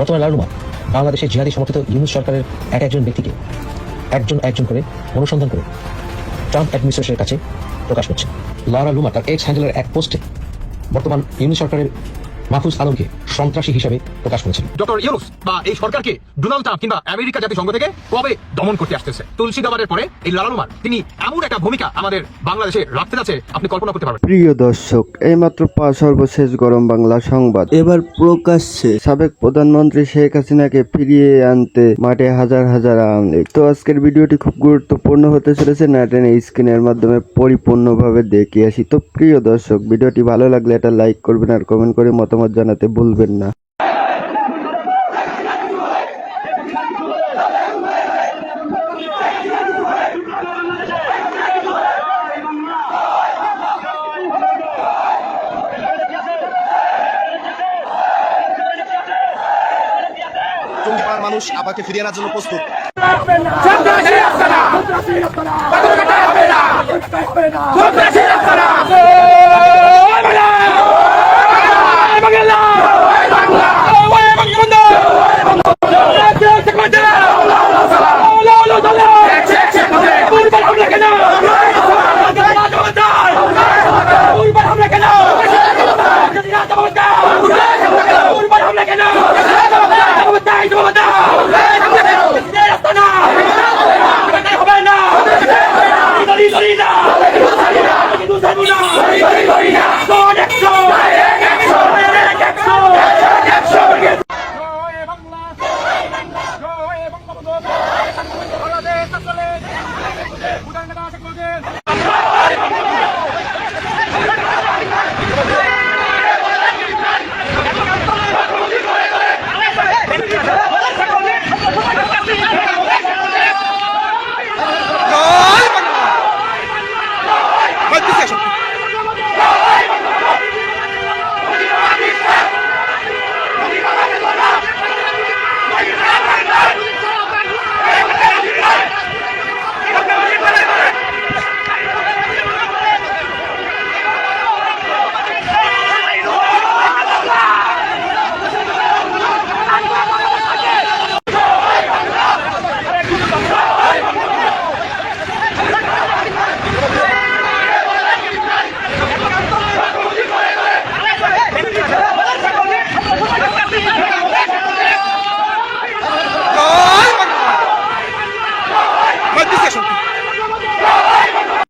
বর্তমানে লালুমা বাংলাদেশের জিহাদি সমর্থিত ইউনুস সরকারের এক একজন ব্যক্তিকে একজন একজন করে অনুসন্ধান করে ট্রাম্প অ্যাডমিনিস্ট্রেশনের কাছে প্রকাশ করছে। লারা লুমা তার এক্স হ্যান্ডেলের এক পোস্টে বর্তমান ইউনুস সরকারের মাহফুজ আলমকে সন্ত্রাসী হিসাবে প্রকাশ করেছেন ডক্টর ইউনুস বা এই সরকারকে ডোনাল্ড ট্রাম্প কিংবা আমেরিকা জাতিসংঘ থেকে কবে দমন করতে আসতেছে। তুলসী দাবারের পরে এই লালানুমার তিনি এমন একটা ভূমিকা আমাদের বাংলাদেশে রাখতে যাচ্ছে আপনি কল্পনা করতে পারবেন। প্রিয় দর্শক এইমাত্র পাওয়া সর্বশেষ গরম বাংলা সংবাদ। এবার প্রকাশ্যে সাবেক প্রধানমন্ত্রী শেখ হাসিনাকে ফিরিয়ে আনতে মাঠে হাজার হাজার আওয়ামী লীগ। তো আজকের ভিডিওটি খুব গুরুত্বপূর্ণ হতে চলেছে নাটেন এই স্ক্রিনের মাধ্যমে পরিপূর্ণভাবে দেখে আসি। তো প্রিয় দর্শক ভিডিওটি ভালো লাগলে এটা লাইক করবেন আর কমেন্ট করে মতামত জানাতে ভুলবেন না। টুঙ্গিপাড়ার মানুষ আপাকে ফিরিয়ে আনার জন্য প্রস্তুত। সন্ত্রাসী সন্ত্রাসী রাস্তারা সন্ত্রাসী রাস্তারা Propaganda!